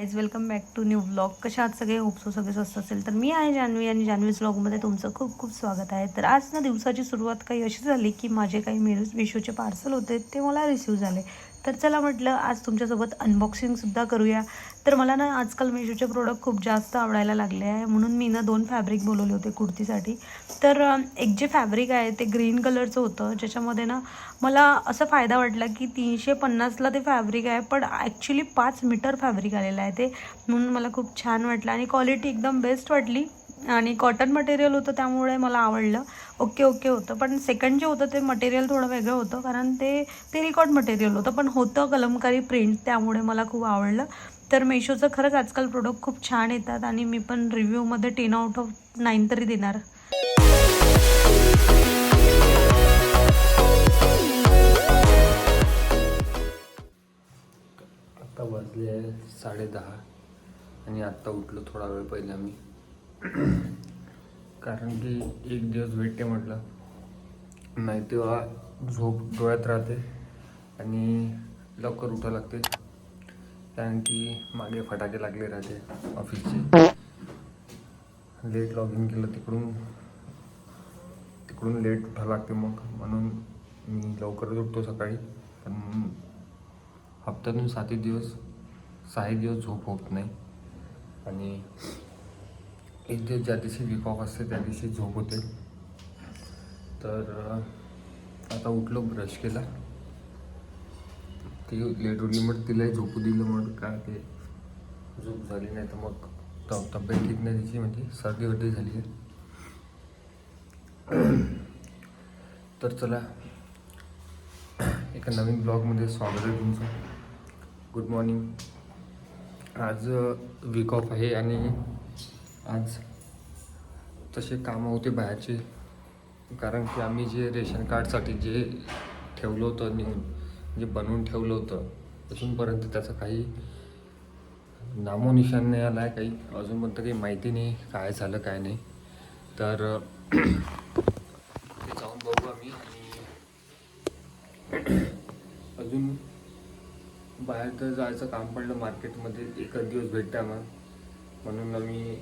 Guys welcome back to new blog कशा आहात सगळे? होपसो सगळे स्वस्त असेल. तर मी आहे जान्हवी आणि जान्हवीज ब्लॉगमध्ये तुमचं खूप खूप स्वागत आहे. तर आज ना दिवसाची सुरुवात काही अशी झाली की माझे काही मेरू मिशोचे पार्सल होते ते मला रिसीव झाले. तर चला म्हटलं आज तुमच्यासोबत अनबॉक्सिंगसुद्धा करूया. तर मला ना आजकाल मेशोचे प्रोडक्ट खूप जास्त आवडायला लागले आहे. म्हणून मी ना दोन फॅब्रिक बोलवले होते कुर्तीसाठी. तर एक जे फॅब्रिक आहे ते ग्रीन कलरचं होतं. ज्याच्यामध्ये ना मला असा फायदा वाटला की तीनशे पन्नासला ते फॅब्रिक आहे पण ॲक्च्युली पाच मीटर फॅब्रिक आलेलं आहे ते. म्हणून मला खूप छान वाटलं आणि क्वालिटी एकदम बेस्ट वाटली. आणि कॉटन मटेरियल होतं त्यामुळे मला आवडलं. ओके ओके होतं. पण सेकंड जे होतं ते मटेरियल थोडं वेगळं होतं कारण ते ते रिकॉर्ड मटेरियल होतं. पण होतं कलमकारी प्रिंट त्यामुळे मला खूप आवडलं. तर मेशोचं खरंच आजकाल प्रोडक्ट खूप छान येतात आणि मी पण रिव्ह्यूमध्ये टेन आउट ऑफ नाईन तरी देणार. आता वाजले साडे दहा आणि आत्ता उठलो थोडा वेळ पहिले आम्ही. कारण की एक दिवस भेटते म्हटलं. नाही तेव्हा झोप डोळ्यात राहते आणि लवकर उठावं लागते. कारण की मागे फटाके लागले राहते ऑफिसचे. लेट लॉग इन केलं तिकडून तिकडून लेट उठावं लागते मग. म्हणून मी लवकरच उठतो सकाळी. पण हप्त्यातून सातही दिवस सहा दिवस झोप होत नाही. आणि एक दिवस ज्या दिवशी वीक ऑफ असते त्या दिवशी झोप होते. तर आता उठलो ब्रश केला. ती लेट उठली मग तिलाही झोपू दिलं मग काय ते झोप झाली नाही तर मग तब तब्येत ठीक नाही तिची म्हणजे सर्दी वर्दी झाली आहे. तर चला एका नवीन ब्लॉगमध्ये स्वागत आहे तुमचं. गुड मॉर्निंग आज वीक ऑफ आहे आणि आज तसे कामं होते बाहेरचे. कारण की आम्ही जे रेशन कार्डसाठी जे ठेवलं होतं नेऊन जे बनवून ठेवलं होतं अजूनपर्यंत त्याचं काही नामोनिशान नाही आला आहे काही अजूनपर्यंत काही माहिती नाही काय झालं काय नाही. तर ते जाऊन बघू आम्ही आणि अजून बाहेर तर जायचं काम पडलं मार्केटमध्ये एकच दिवस भेटता आम्हाला. म्हणून आम्ही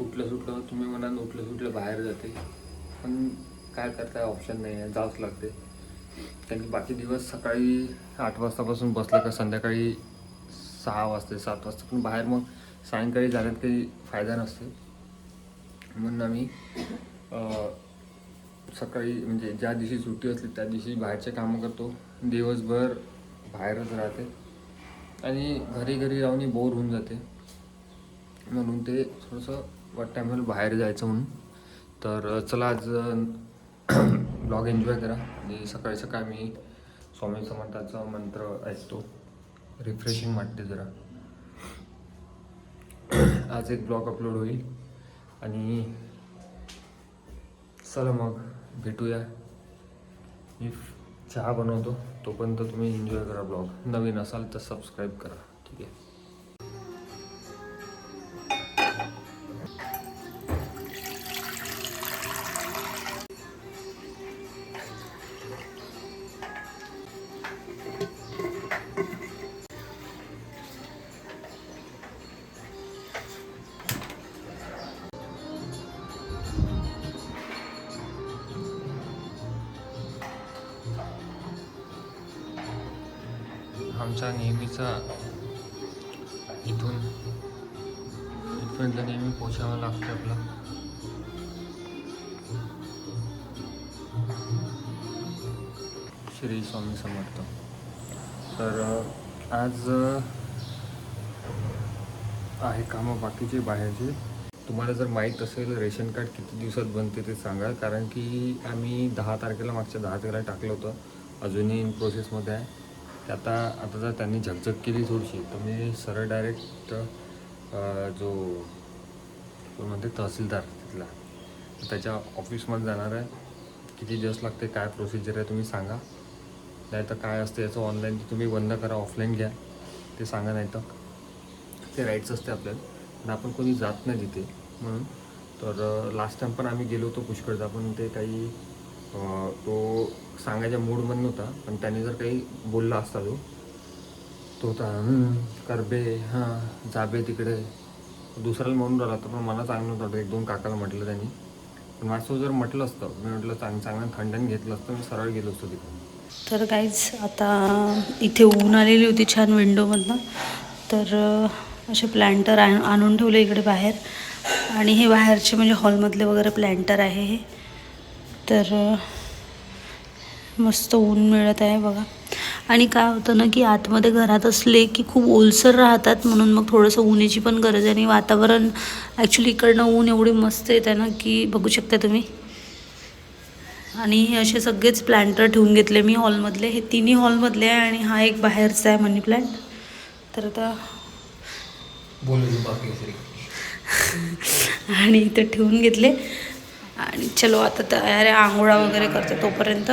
उठलं सुटलं तुम्ही म्हणाल उठलं सुटलं बाहेर जाते. पण काय करताय ऑप्शन नाही आहे जावंच लागते. त्यांनी बाकी दिवस सकाळी आठ वाजतापासून बसलं का संध्याकाळी सहा वाजते सात वाजता. पण बाहेर मग सायंकाळी जाण्यात काही फायदा नसते. म्हणून आम्ही सकाळी म्हणजे ज्या दिवशी सुट्टी असली त्या दिवशी बाहेरचे कामं करतो. दिवसभर बाहेरच राहते. आणि घरी घरी राहून बोर होऊन जाते. म्हणून ते थोडंसं वाटतं आम्हाला बाहेर जायचं म्हणून. तर चला आज ब्लॉग एन्जॉय करा. म्हणजे सकाळी सकाळी मी स्वामी समर्थाचा मंत्र ऐकतो. रिफ्रेशिंग वाटते जरा. आज एक ब्लॉग अपलोड होईल. आणि चला मग भेटूया. मी चहा बनवतो. तोपर्यंत तुम्ही एन्जॉय करा ब्लॉग नवीन असाल तर सबस्क्राईब करा. आमचा नेहमीचा इथून इथपर्यंत नेहमी पोचावं लागतं आपला. श्री स्वामी समर्थ. तर आज आहे कामं बाकीचे बाहेरचे. तुम्हाला जर माहीत असेल रेशन कार्ड किती दिवसात बनते ते सांगा. कारण की आम्ही दहा तारखेला मागच्या दहा तारखेला टाकलं होतं. अजूनही प्रोसेसमध्ये आहे. आता आता जर त्यांनी झकझक केली थोडीशी तर मी सरळ डायरेक्ट जो कोण म्हणते तहसीलदार तिथला त्याच्या ऑफिसमध्ये जाणार आहे. किती दिवस लागते काय प्रोसिजर आहे तुम्ही सांगा. नाही तर काय असतं याचं ऑनलाईन तुम्ही बंद करा ऑफलाईन घ्या. ते सांगा नाही तर ते राईट्स असते आपल्याला. आणि आपण कोणी जात नाही तिथे. म्हणून तर लास्ट टाइम पण आम्ही गेलो होतो पुष्कळदा पण ते काही तो सांगायच्या मूडमध्ये नव्हता पण त्याने जर काही बोलला असता तो तो होता करबे हां जाबे तिकडे. दुसऱ्याला म्हणून राहिला होता पण मला चांगलं नव्हतं एक दोन काकाला म्हटलं त्यांनी. पण माझं जर म्हटलं असतं मी म्हटलं चांग चांगलं खंडन घेतलं असतं मी सरळ गेलो असतो तिकडे. तर काहीच आता इथे ऊन आलेली होती छान विंडोमधनं तर असे प्लॅन्टर आणून ठेवले इकडे बाहेर. आणि हे बाहेरचे म्हणजे हॉलमधले वगैरे प्लॅन्टर आहे हे. तर मस्त ऊन मिळत आहे बघा. आणि काय होतं ना की आतमध्ये घरात असले की खूप ओलसर राहतात म्हणून मग थोडंसं ऊन्हाची पण गरज आहे. आणि वातावरण ॲक्च्युली इकडनं ऊन एवढी मस्त येत आहे ना की बघू शकता तुम्ही. आणि हे असे सगळेच प्लॅन्टर ठेवून घेतले मी हॉलमधले हे तिन्ही हॉलमधले आहे आणि हा एक बाहेरचा आहे मनी प्लॅन्ट तर आता आणि इथं ठेवून घेतले. आणि चलो आता तयार आहे आंघोळा वगैरे करते तोपर्यंत.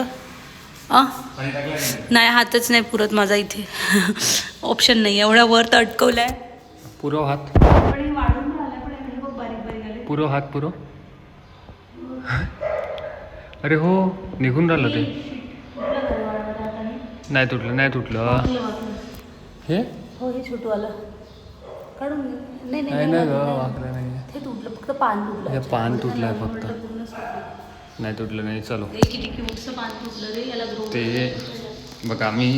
नाही? हातच नाही पुरत माझा इथे. ऑप्शन नाही एवढा वर तर अटकवला आहे पुरव हात. पण वाढून राहिलं पण बघ बारीक बारीक आले. पुरव हात पुरव अरे हो निघून राहिलं ते. नाही तुटलं नाही तुटलं. हे हो? हे छोटू आलं काढून घे. नाही नाही वाकलं नाही. तुटलं फक्त पान तुटलं. हे पान तुटलंय फक्त. नाही तुटलं नाही चलो. हे किती क्यूटचं पान तुटलं रे याला ग्रो ते बघा आम्ही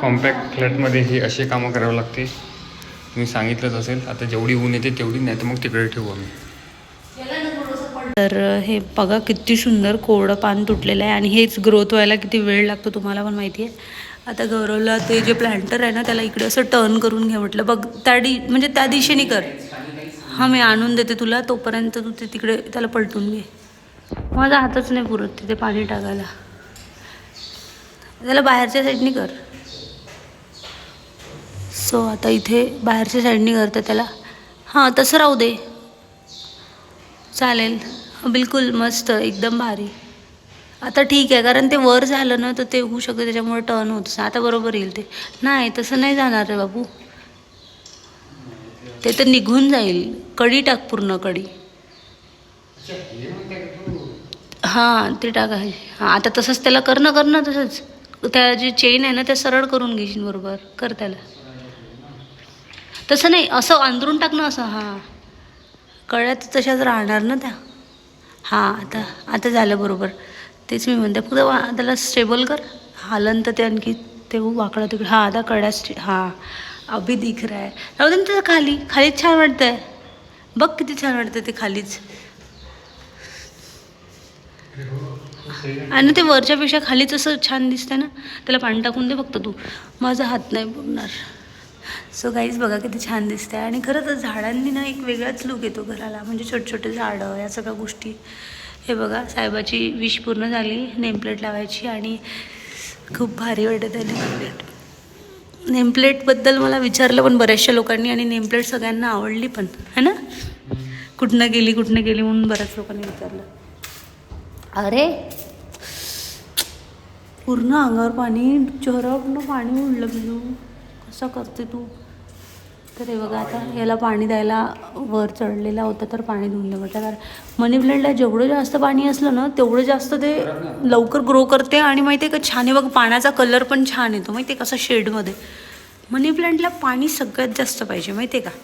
कॉम्पॅक्ट फ्लॅटमध्ये हे असे कामं करावं लागते. तुम्ही सांगितलंच असेल आता जेवढी ऊन येते तेवढी नाही तर मग तिकडे ठेवू आम्ही. तर हे बघा किती सुंदर कोरडं पान तुटलेलं आहे आणि हेच ग्रोथ व्हायला किती वेळ लागतो तुम्हाला पण माहिती आहे. आता गौरवला ते जे प्लांटर आहे ना त्याला इकडे असं टर्न करून घे म्हटलं. बघ त्या डी म्हणजे त्या दिशेने कर. हां मी आणून देते तुला तोपर्यंत तू ते तिकडे त्याला पलटून घे. माझा हातच नाही पुरत तिथे पाणी टाकायला. त्याला बाहेरच्या साईडनी कर. सो आता इथे बाहेरच्या साईडनी करते त्याला हां तसं राहू दे. चालेल. बिलकुल मस्त एकदम भारी. आता ठीक आहे कारण ते वर झालं ना तर ते होऊ शकतं त्याच्यामुळे टर्न होतं आता बरोबर येईल ते. नाही तसं नाही जाणार रे बाबू ते तर निघून जाईल. कडी टाक पूर्ण कडी. हां ते टाका. हां आता तसंच त्याला कर ना कर ना तसंच. त्या जी चेन आहे ना त्या सरळ करून घेशील बरोबर. कर त्याला. तसं नाही असं अंदरून टाक ना असं हां. कळ्यात तशाच राहणार ना त्या. हां आता आता झालं बरोबर. तेच मी म्हणते फक्त वा त्याला स्टेबल कर. हालन तर ते आणखी ते वाकडं तिकडं. हां आता कळ्या स्टे हां. अभि दिख रहा आहे राहू दे ना त्याचं खाली. खालीच छान वाटतं आहे बघ किती छान वाटतं ते खालीच. आणि ते वरच्यापेक्षा खालीच असं छान दिसतंय ना त्याला पाणी टाकून दे फक्त तू. माझा हात नाही बोलणार सो गाईज बघा किती छान दिसते आणि खरंच झाडांनी ना एक वेगळाच लुक येतो घराला. म्हणजे छोटे छोटे झाडं या सगळ्या गोष्टी. हे बघा साहेबाची विश पूर्ण झाली नेमप्लेट लावायची आणि खूप भारी वाटत आहे नेमप्लेट नेमप्लेटबद्दल मला विचारलं पण बऱ्याचशा लोकांनी आणि नेमप्लेट सगळ्यांना आवडली पण. है ना? कुठनं गेली कुठनं गेली म्हणून बऱ्याच लोकांनी विचारलं. अरे. पूर्ण अंगावर पाणी चेहऱ्यावरनं पाणी उडलं बिजू कसं करते तू? तर हे बघा आता याला पाणी द्यायला वर चढलेला होता तर पाणी धुवून दे म्हटलं. कारण मनी प्लॅन्टला जेवढं जास्त पाणी असलं ना तेवढं जास्त ते लवकर ग्रो करते आणि माहिती आहे का छान आहे बघ पाण्याचा कलर पण छान येतो. माहिती आहे कसा शेडमध्ये मनी प्लॅन्टला पाणी सगळ्यात जास्त पाहिजे माहिती आहे का?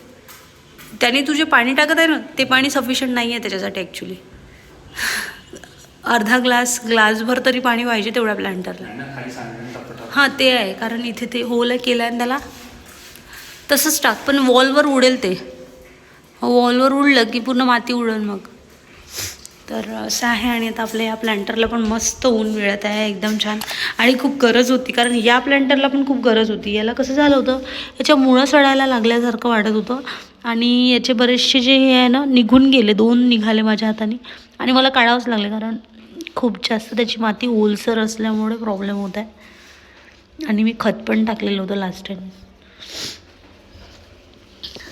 त्याने तू जे पाणी टाकत आहे ना ते पाणी सफिशियंट नाही आहे त्याच्यासाठी ॲक्च्युली अर्धा ग्लास ग्लासभर तरी पाणी पाहिजे तेवढ्या प्लॅन्टरला हां ते आहे कारण इथे ते होल केलं आहे त्याला तसंच टाक पण वॉलवर उडेल ते. वॉलवर उडलं की पूर्ण माती उडेल मग. तर असं आहे आणि आता आपल्या या प्लॅन्टरला पण मस्त ऊन मिळत आहे एकदम छान. आणि खूप गरज होती कारण या प्लॅन्टरला पण खूप गरज होती. याला कसं झालं होतं याच्या मुळं सडायला लागल्यासारखं वाटत होतं. आणि याचे बरेचसे जे हे आहे ना निघून गेले दोन निघाले माझ्या हाताने. आणि मला काढावंच लागले कारण खूप जास्त त्याची माती ओलसर असल्यामुळे प्रॉब्लेम होत आहे. आणि मी खत पण टाकलेलं होतं लास्ट टाईम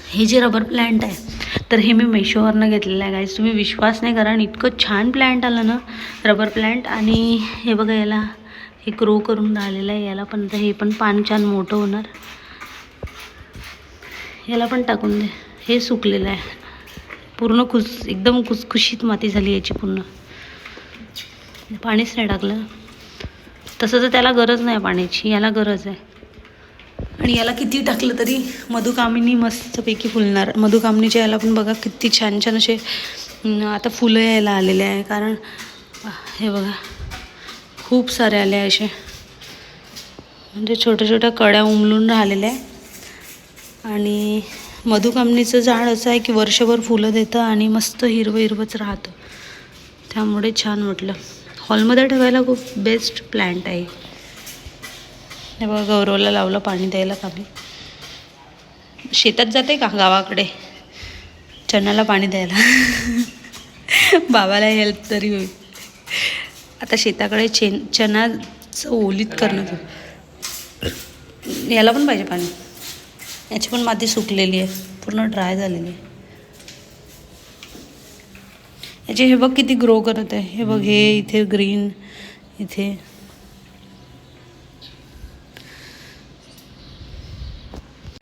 हे जे रबर प्लॅन्ट आहे तर हे मी मेशोवरनं घेतलेलं आहे गाईज तुम्ही विश्वास नाही करा आणि इतकं छान प्लॅन्ट आलं ना रबर प्लॅन्ट आणि हे बघा याला हे ग्रो करून राहिलेलं आहे याला पण हे पण पान छान मोठं होणार. याला पण टाकून दे. हे सुकलेलं आहे. पूर्ण कुस एकदम खुसखुशीत माती झाली याची पूर्ण. पाणीच नाही टाकलं तसं तर त्याला गरज नाही पाण्याची याला गरज आहे. आणि याला किती टाकलं तरी मधुकामिनी मस्तपैकी फुलणार. मधुकामिनीच्या याला पण बघा किती छान छान असे आता फुलं यायला आलेले आहे. कारण हे बघा खूप सारे आले आहे असे. म्हणजे छोट्या छोट्या कड्या उमलून राहिलेल्या आहे. आणि मधुकामनीचं झाड असं आहे की वर्षभर फुलं देतं आणि मस्त हिरवं हिरवंच राहतं. त्यामुळे छान वाटलं. हॉलमध्ये ठेवायला खूप बेस्ट प्लॅन्ट आहे. हे बघा गौरवला लावलं पाणी द्यायला कामी शेतात जाते का गावाकडे? चण्याला पाणी द्यायला. बाबाला हेल्प तरी होईल. आता शेताकडे चेन चणाचं ओलीत करणं याला पण पाहिजे पाणी. याची पण माती सुकलेली आहे. पूर्ण ड्राय झालेली आहे. याचे हे बघ किती ग्रो करत आहे. हे बघ हे इथे ग्रीन इथे.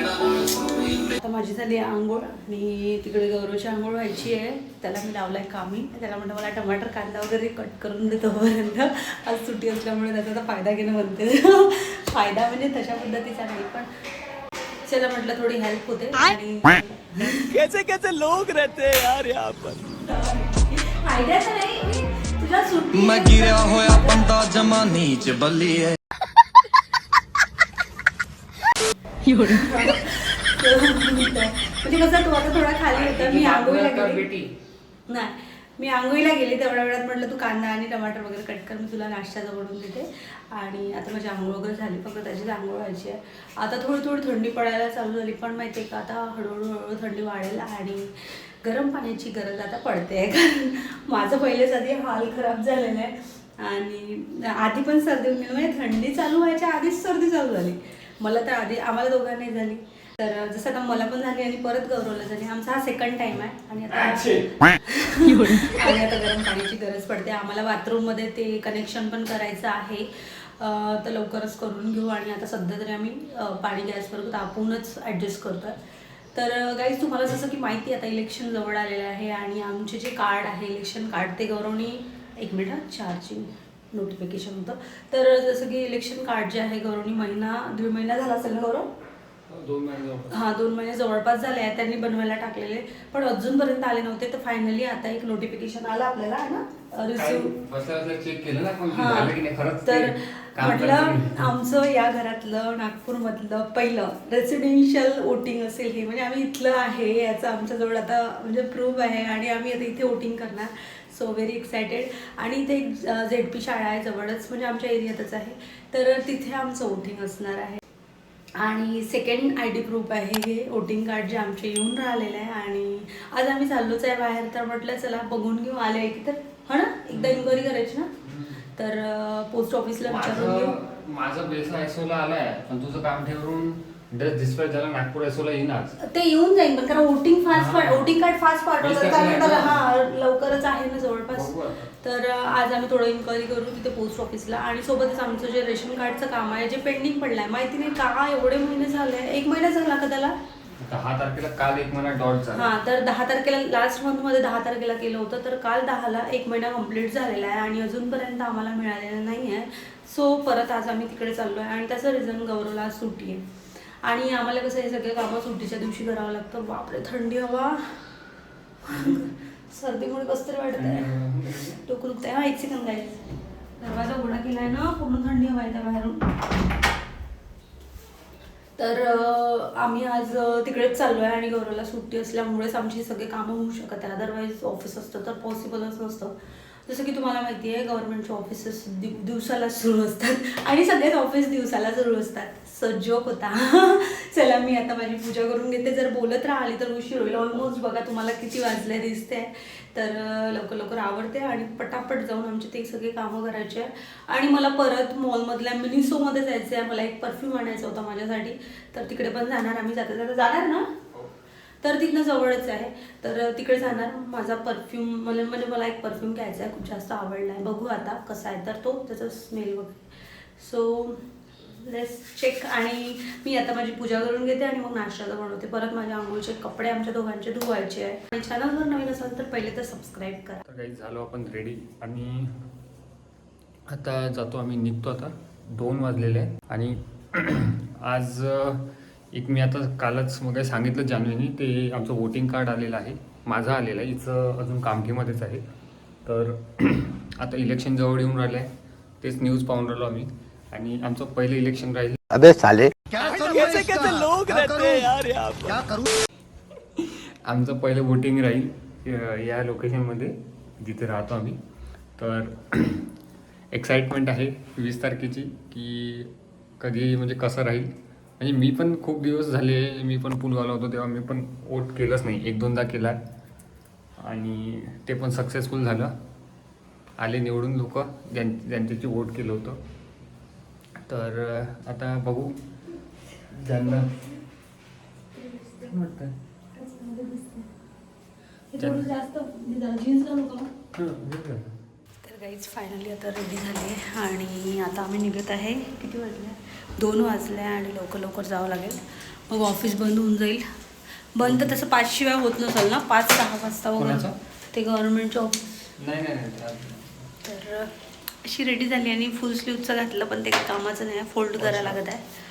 आता माझी झाली आंघोळ आणि तिकडे गौरवची आंघोळ व्हायची आहे. त्याला मी लावलाय कामी. त्याला म्हणलं मला टमाटर कांदा वगैरे कट करून देतो पर्यंत आज सुट्टी असल्यामुळे त्याचा फायदा घेणं म्हणते फायदा म्हणजे तशा पद्धतीचा नाही पण चला म्हटलं थोडी हेल्प होते. आणि कैसे कैसे लोग रहते यार यहाँ पर? फायद्याचं नाही तुझ्या सुट्टी मैं गिरा होया बंदा जमा नीच बल्ली म्हणजे कसं तो आता थोडा खाली होता मी आंघोळीला गेली. नाही मी आंघोळीला गेली तेवढ्या वेळात म्हटलं तू कांदा आणि टमाटर वगैरे कट कर मी तुला नाश्त्याचं बनवून देते. आणि आता माझी आंघोळ वगैरे झाली फक्त त्याचीच आंघोळ व्हायची आहे. आता थोडी थोडी थंडी पडायला चालू झाली पण माहिती आहे का आता हळूहळू हळूहळू थंडी वाढेल आणि गरम पाण्याची गरज आता पडते. आहे कारण माझं पहिलेच आधी हाल खराब झालेलं आहे. आणि आधी पण सर्दी म्हणजे थंडी चालू व्हायच्या आधीच सर्दी चालू झाली. मला तर आधी आम्हाला दोघांनाही झाली. तर जसं आता मला पण झाली आणि परत गौरवला झाली. आमचा हा सेकंड टाइम आहे. आणि आता आणि आता गरम पाण्याची गरज पडते. आम्हाला बाथरूममध्ये ते कनेक्शन पण करायचं आहे. तर लवकरच करून घेऊ. आणि आता सध्या तरी आम्ही पाणी गॅसवर तापूनच ॲडजस्ट करतोय. तर गाईज तुम्हाला जसं की माहिती आहे, आता इलेक्शन जवळ आलेलं आहे आणि आमचे जे कार्ड आहे इलेक्शन कार्ड ते गौरवनी एक मिनिट हां, चार्जिंग नोटिफिकेशन होतं. तर जसं की इलेक्शन कार्ड जे आहे गौरवनी महिना दीड महिना झाला असेल ना गौरव? दोन महिने हा दोन महिने जवळपास झाले आहेत. त्यांनी बनवायला टाकलेले. पण अजूनपर्यंत आले नव्हते. तर फायनली आता एक नोटिफिकेशन आलं आपल्याला आहे ना? रिसिव्ह चेक केलं ना हा. तर म्हटलं. आमचं या घरातलं नागपूरमधलं पहिलं रेसिडेन्शियल वोटिंग असेल हे. म्हणजे आम्ही इथलं आहे याचं आमच्याजवळ आता म्हणजे प्रूफ आहे आणि आम्ही आता इथे वोटिंग करणार. सो व्हेरी एक्सायटेड आणि इथे एक झेड पी शाळा आहे जवळच. म्हणजे आमच्या एरियातच आहे. तर तिथे आमचं वोटिंग असणार आहे. आणि सेकंड आय डी प्रूफ आहे हे. वोटिंग कार्ड जे आमचे येऊन राहिलेलं आहे आणि आज आम्ही चाललोच आहे बाहेर. तर म्हटलं चला बघून घेऊ आले की तर. हा ना? एकदा इन्क्वायरी करायची ना? तर पोस्ट ऑफिसला विचारून घेऊ. माझं बेसा एसओला आलाय पण तुझं काम ठेवून ड्रेस डिस्पॅच झाला नागपूर एसओला येईनाच ते येऊन जाईल पण कारण वोटिंग फास्ट हा. वोटिंग कार्ड फास्ट पाठवतात वीस कारण त्याला? हा लवकरच आहे ना जवळपास. तर अं, आज आम्ही थोडं इन्क्वायरी करू तिथे पोस्ट ऑफिसला आणि सोबतच आमचं जे रेशन कार्डचं काम आहे जे पेंडिंग पडलं आहे माहिती नाही का एवढे महिने झाले एक महिना झाला का त्याला दहा तारखेला काल एक महिना डॉट झाला हा तर दहा तारखेला लास्ट मंथमध्ये दहा तारखेला केलं होतं तर काल दहाला एक महिना कंप्लीट झालेला आहे आणि अजूनपर्यंत आम्हाला मिळालेलं नाही आहे सो परत आज आम्ही तिकडे चाललो आहे आणि त्याचं रिझन गौरवला आज सुट्टी आहे आणि आम्हाला कसं हे सगळे कामं सुट्टीच्या दिवशी करावं लागतं. बापरे थंडी हवा. सर्दीमुळे कसं तरी वाटत आहे डोकं दुखत आहे हा एक सेकंद आहे दरवाजा उघडा केलाय ना पूर्ण थंडी हवा आहे त्या बाहेरून. तर आम्ही आज तिकडेच चाललो आहे आणि गौरवला सुट्टी असल्यामुळेच आमची सगळे कामं होऊ शकत आहे अदरवाईज ऑफिस असतं तर पॉसिबलच नसतं. जसं की तुम्हाला माहिती आहे गव्हर्नमेंटचे ऑफिसेस दिव दिवसाला सुरू असतात. आणि सगळेच ऑफिस दिवसाला सुरू असतात. सो होता. चला मी आता माझी पूजा करून घेते. जर बोलत राहिली तर उशीर होईल. ऑलमोस्ट बघा तुम्हाला किती वाजले दिसते तर लवकर लवकर आवडते आणि पटापट जाऊन आमचे ते सगळे कामं करायचे. आहे आणि मला परत मॉलमधल्या मिनिसोमध्ये जायचं आहे मला एक परफ्यूम आणायचा होता माझ्यासाठी. तर तिकडे पण जाणार. आम्ही जाता जाता जाणार ना? तर तिथनं जवळच आहे. तर तिकडे जाणार. माझा परफ्यूम म्हणजे म्हणजे मला एक परफ्यूम घ्यायचा आहे. खूप जास्त आवडला आहे. बघू आता कसा आहे. तर तो त्याचा स्मेल वगैरे सो लेस चेक आणि मी आता माझी पूजा करून घेते आणि मग नाश्त्याचा बनवते. परत माझ्या आंघोळीचे कपडे आमच्या दोघांचे धुवायचे आहे. आणि चॅनलवर नवीन असाल तर पहिले तर सबस्क्राईब करा. तर काही झालो आपण रेडी आणि आता जातो आम्ही निघतो आता. दोन वाजलेले आहे आणि आज एक मी आता कालच मग काही सांगितलं जान्हवीनी ते आमचं वोटिंग कार्ड आलेलं आहे. माझं आलेलं आहे. हिचं अजून कामठीमध्येच आहे. तर आता इलेक्शन जवळ येऊन राहिलं आहे तेच न्यूज पाहून राहिलो आम्ही. आणि आमचं पहिलं इलेक्शन राहील. अबे साले. कैसे कैसे लोग रहते हैं यार यहाँ पर आमचं पहिलं वोटिंग राहील या लोकेशनमध्ये जिथे राहतो आम्ही. तर एक्साइटमेंट आहे वीस तारखेची की कधी म्हणजे कसं राहील म्हणजे मी पण खूप दिवस झाले मी पण पुलगावला होतो तेव्हा मी पण वोट केलंच नाही. एक दोनदा केला. आणि ते पण सक्सेसफुल झालं. आले निवडून लोक ज्यां ज्यांच्याची वोट केलं होतं. तर आता बघू. ज्यांना वाटतं तर गाईज फायनली आता रेडी झाली. आहे आणि आता आम्ही निघत आहे किती वाजले? दोन वाजले आणि लवकर लवकर जावं लागेल. मग ऑफिस बंद होऊन जाईल. बंद तर तसं पाच शिवाय होत नसेल ना? पाच सहा वाजता? वगैरे. ते गव्हर्नमेंटचे ऑफिस तर अशी रेडी झाली आणि फुल स्लीवचं घातलं पण ते कामाचं नाही. फोल्ड करायला लागत आहे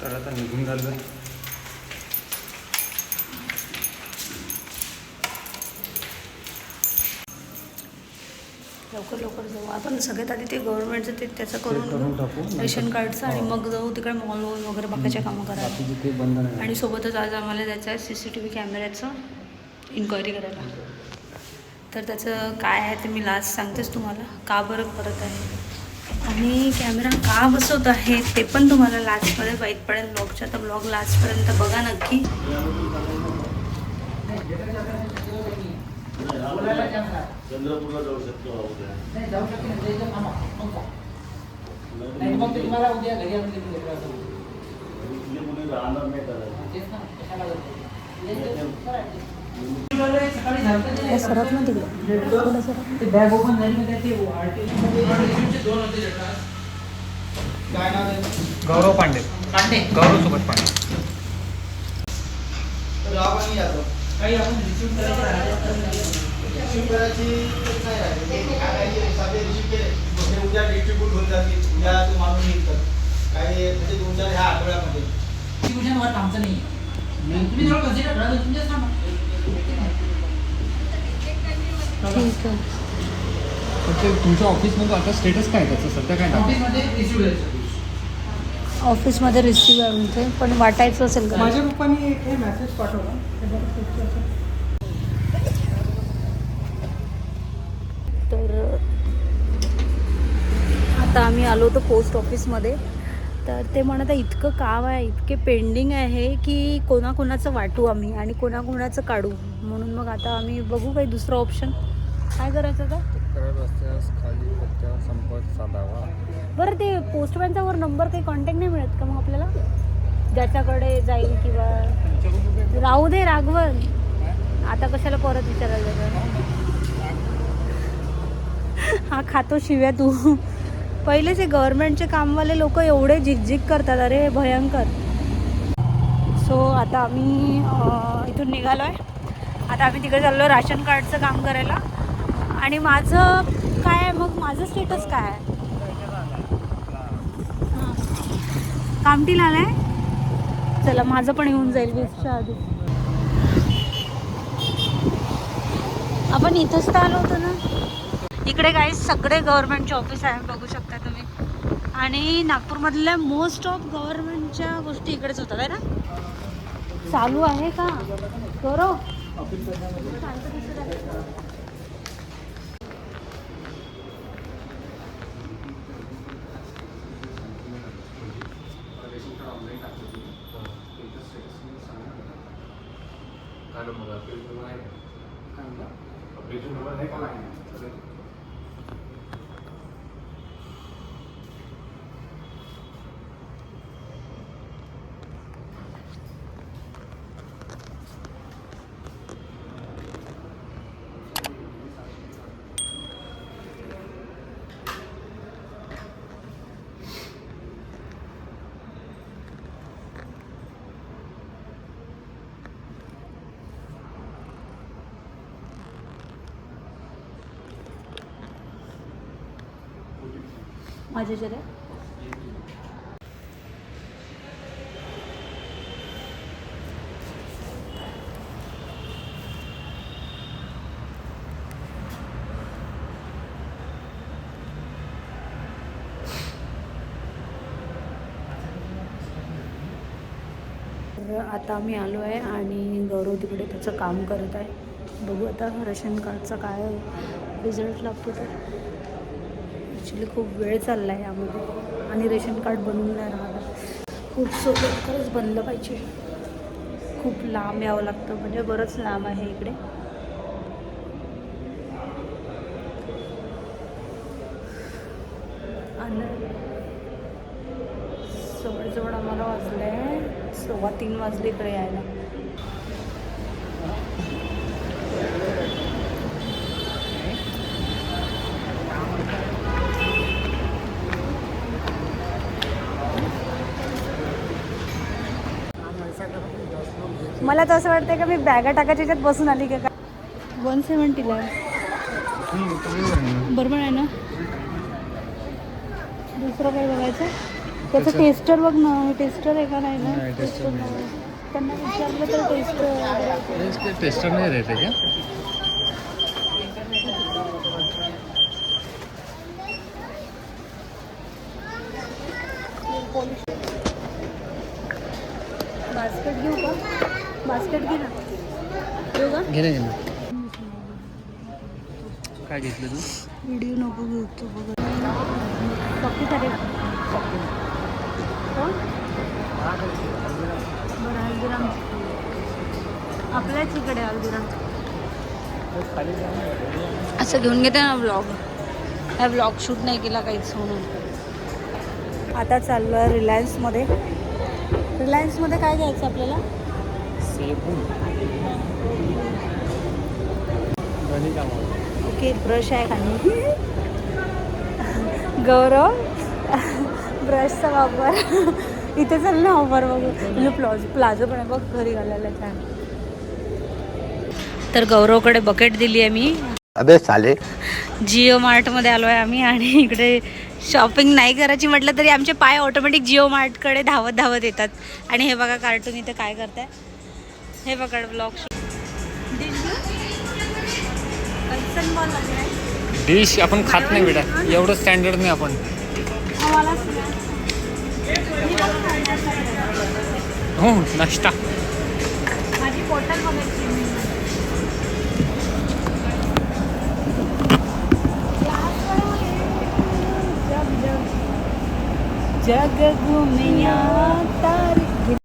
तर आता निघून झालं. लवकर लवकर जाऊ. आपण सगळ्यात आधी ते गव्हर्नमेंटचं ते त्याचं करून टाकू. रेशन कार्डचं आणि मग जाऊ तिकडे मॉल वगैरे बाकीच्या कामं करायला. आणि सोबतच आज आम्हाला आहे सी सी टी व्ही कॅमेऱ्याचं इन्क्वायरी करायला. तर त्याचं काय आहे ते मी लास्ट सांगतेच तुम्हाला. का बरं करत आहे? आणि कॅमेरा का बसवत आहे ते पण तुम्हाला लास्टमध्ये माहीत पडेल. ब्लॉगच्या तर ब्लॉग लास्टपर्यंत बघा नक्की. चंद्रपूरला जाऊ शकतो उद्या नाही मग ते तुम्हाला उद्या घरी आणून देतील लेकरं असं. इथले मुली राहणार नाही करायला तेच ना, नाही. तिकडे ते बॅग ओपन झाली ते? गौरव पांडे पांडे. गौरव सोबत पांडे तर राव आणि यादव. काही आपण रिसिव्ह करायचं राहिलं म्हणजे उद्या डिस्ट्रीब्यूट होऊन जातील उद्या तो माणूस तर काही म्हणजे दोन चार ह्या आठवड्यामध्ये work आमचं नाही तुम्ही थोडं consider करा, तुमच्याच कामात. ठीक आहे तुमच्या ऑफिसमध्ये आता स्टेटस काय त्याचं सध्या काय? ऑफिसमध्ये. ऑफिसमध्ये रिसिव्ह आहे म्हणते पण वाटायचं असेल का माझ्या पप्पानी एक हे मेसेज पाठवला ते बघा पुढचं असं. तर आता आम्ही आलो होतो पोस्ट ऑफिसमध्ये तर ते म्हणत आहे इतकं काम आहे इतके पेंडिंग आहे की कोणाकोणाचं वाटू आम्ही आणि कोणाकोणाचं काढू. म्हणून मग आता आम्ही बघू काही दुसरं ऑप्शन काय करायचं साधावा. बरं ते पोस्टमॅनचा वर नंबर काही कॉन्टॅक्ट नाही मिळत का मग आपल्याला? ज्याच्याकडे जाईल किंवा राहू दे राघवन. आता कशाला परत विचारायला? हा खातो शिव्या तू. पहिलेच हे गव्हर्नमेंटचे कामवाले लोक एवढे झिकझिक करतात अरे भयंकर. सो आता आम्ही इथून निघालो आहे आता आम्ही तिकडे चाललो राशन कार्डचं काम करायला. आणि माझं काय आहे मग माझं स्टेटस काय आहे? कामटीला आलं आहे चला माझं पण येऊन जाईल वीसच्या आधी. आपण इथंच तर आलो होतो ना? इकडे काही सगळे गव्हर्नमेंटचे ऑफिस आहे बघू शकतो. आणि नागपूरमधल्या मोस्ट ऑफ गव्हर्नमेंटच्या गोष्टी इकडेच होतात आहे ना? चालू आहे का? गौरव माझ्या जरा तर आता आम्ही आलो आहे आणि गौरव तिकडे त्याचं काम करत आहे. बघू आता रेशन कार्डचा काय रिझल्ट लागतो तर. ॲक्च्युली खूप वेळ चालला आहे यामध्ये. आणि रेशन कार्ड बनवून नाही राहिलं. खूप सोबत बनलं पाहिजे. खूप लांब यावं लागतं. म्हणजे बरंच लांब आहे इकडे. आणि जवळजवळ आम्हाला वाजलं आहे सव्वा तीन वाजले इकडे यायला. मला तर असं वाटतं का मी बॅगा टाकायच्या याच्यात बसून आली का? वन सेवन्टीला बरोबर आहे ना? दुसरं काय बघायचं? त्याचं टेस्टर बघ ना टेस्टर आहे का नाही ना? टेस्टर. त्यांना विचारलं तर टेस्टर टेस्टर नाही रहते क्या बास्केट घेऊ का बास्केट घे ना घेऊ का घे ना काय घेतलं तू व्हिडिओ नको घेऊ तो बघ पक्की करे कोण बरं हल्दीराम आपल्याच इकडे हल्दीराम असं घेऊन घेते ना ब्लॉग हा ब्लॉग शूट नाही केला काहीच म्हणून. आता चाललो आहे रिलायन्समध्ये रिलायन्समध्ये काय घ्यायचं आपल्याला? ओके ब्रश आहे खाली. गौरव? ब्रशचा वापर. इथे चल ना ऑफर बघू. म्हणजे प्लाझो प्लाझो पण आहे बघ घरी घालायला छान तर गौरवकडे बकेट दिली आहे मी. अबे साले. जिओ मार्टमध्ये आलो आहे आम्ही आणि इकडे शॉपिंग नाही करायची म्हटलं तरी आमचे पाय ऑटोमॅटिक जिओ मार्टकडे धावत धावत येतात. आणि हे बघा कार्टून इथे काय करताय. हे बघा ब्लॉग डिश आपण खात नाही बेटा एवढं स्टँडर्ड नाही आपण. हो नाश्ता. माझी बॉटल बघायची जग घुमिया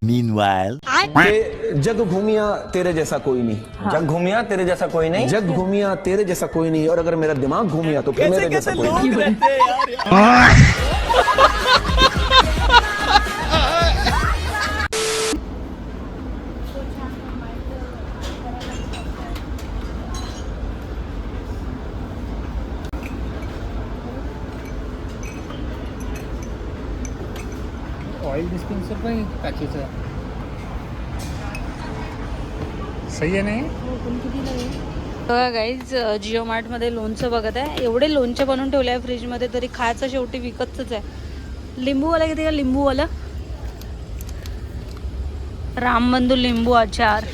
Meanwhile, जग घूमिया तेरे जैसा कोई नहीं। जग घूमिया तेरे जैसा कोई नहीं। जग घूमिया तेरे जैसा कोई नहीं। और अगर मेरा दिमाग घूमिया तो फिर मेरे जैसा कोई नहीं। लोग रहते यार? ऑइल डिस्पेन्सर पण आहे काचेचं. सही आहे नाही बघा गाईज जिओ मार्टमध्ये लोणचं बघत आहे. एवढे लोणचे बनवून ठेवले आहे फ्रीजमध्ये तरी खायचं शेवटी विकतच आहे. लिंबूवाला किती का लिंबूवाला? रामबंधू लिंबू अचार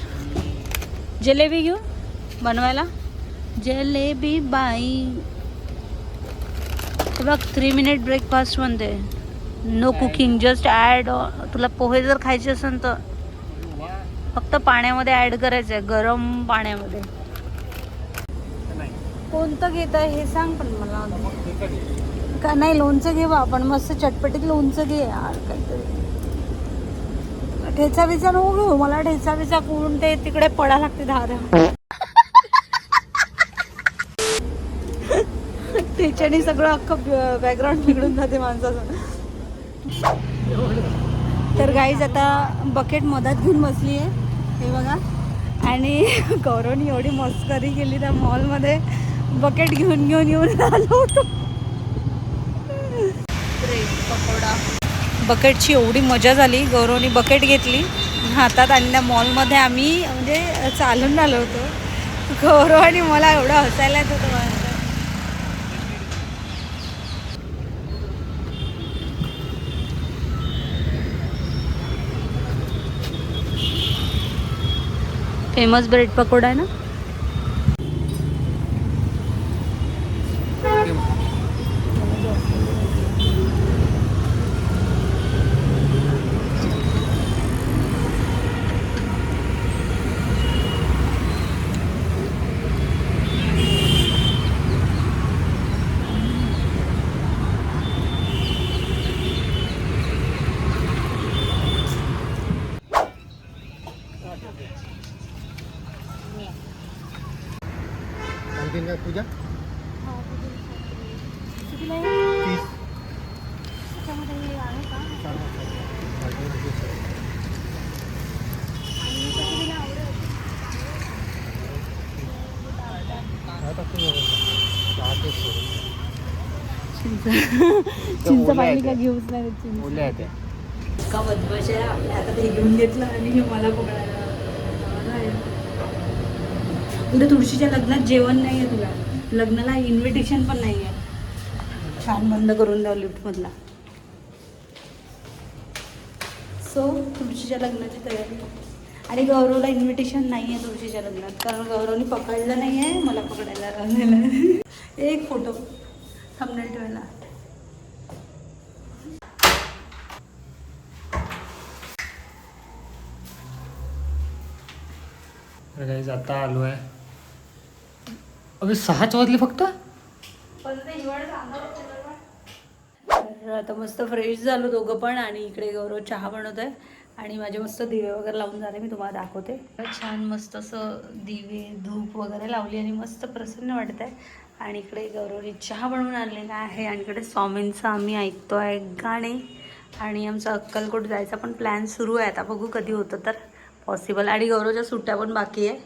जलेबी घेऊ? बनवायला? जलेबी बाई. बघ थ्री मिनिट ब्रेकफास्ट म्हणते. नो कुकिंग जस्ट ॲड तुला पोहे जर खायचे असेल तर. फक्त पाण्यामध्ये ॲड करायचं आहे गरम पाण्यामध्ये. कोणतं घेत आहे हे सांग पण मला. का नाही लोणचं घे बा आपण मस्त चटपटीत लोणचं घे यार काहीतरी. ठेचा बिचा नको घेऊ मला ठेचा बिचा करून ते तिकडे पडा लागते धार. त्याच्याने सगळं अख्खं बॅकग्राऊंड बिघडून जाते माणसाचं. तर गाईज आता बकेट मधात घेऊन बसली आहे हे बघा. आणि गौरवनी एवढी मस्करी केली त्या मॉलमध्ये बकेट घेऊन घेऊन येऊन आलो होतो. पकोडा. बकेटची एवढी मजा झाली. गौरवने बकेट घेतली. हातात आणल्या मॉलमध्ये आम्ही म्हणजे चालून आलो होतो. गौरव आणि मला एवढं हसायला येतो फेमस ब्रेड पकोडा आहे ना? चिंच पाहिली का घेऊच नाही का बदमाश आहे? आपल्या आता ते घेऊन घेतलं आणि हे मला पकडायला उद्या तुळशीच्या लग्नात जेवण नाही आहे तुला. लग्नाला इन्व्हिटेशन पण नाही आहे. छान बंद करून द्या लिफ्टमधला सो तुळशीच्या लग्नाची तयारी. आणि गौरवला इन्व्हिटेशन नाही आहे तुळशीच्या लग्नात. कारण गौरवनी पकडलं नाही आहे मला पकडायला लागलेलं एक फोटो थंबनेल ठेवायला. काही आता आलो आहे अगं सहाच वाजले फक्त तर आता मस्त फ्रेश झालो दोघं पण आणि इकडे गौरव चहा बनवत आहे आणि माझे मस्त दिवे वगैरे लावून झाले मी तुम्हाला दाखवते. छान मस्त असं दिवे धूप वगैरे लावली आणि मस्त प्रसन्न वाटत आहे आणि इकडे गौरवने चहा बनवून आणलेला आहे आणि इकडे स्वामींचं आम्ही ऐकतो आहे गाणे. आणि आमचा अक्कलकोट जायचा पण प्लॅन सुरू आहे. आता बघू कधी होतं तर पॉसिबल आणि गौरवच्या सुट्ट्या पण बाकी आहे.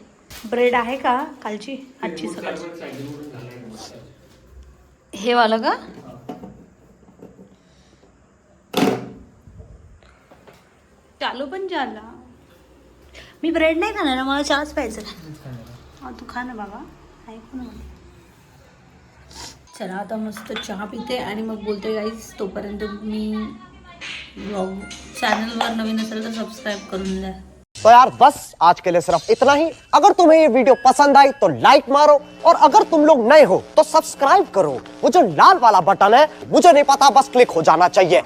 ब्रेड आहे का कालची? आजची सकाळची. हे वालं का? चालू पण झाला. मी ब्रेड नाही खाणार मला चहाच प्यायचा हा तू खा ना बाबा. ऐकू ना. चला आता मस्त, चहा पिते आणि मग बोलते गाईज तोपर्यंत मी ब्लॉग चॅनलवर नवीन असेल तर सबस्क्राईब करून द्या. तो यार, बस, आज के लिए सिर्फ़ इतना ही। अगर तुम्हें ये वीडियो पसंद आई तो लाइक मारो, और अगर तुम लोग नए हो तो सब्सक्राइब करो। वो जो लाल वाला बटन है, मुझे नहीं पता, बस क्लिक हो जाना चाहिए।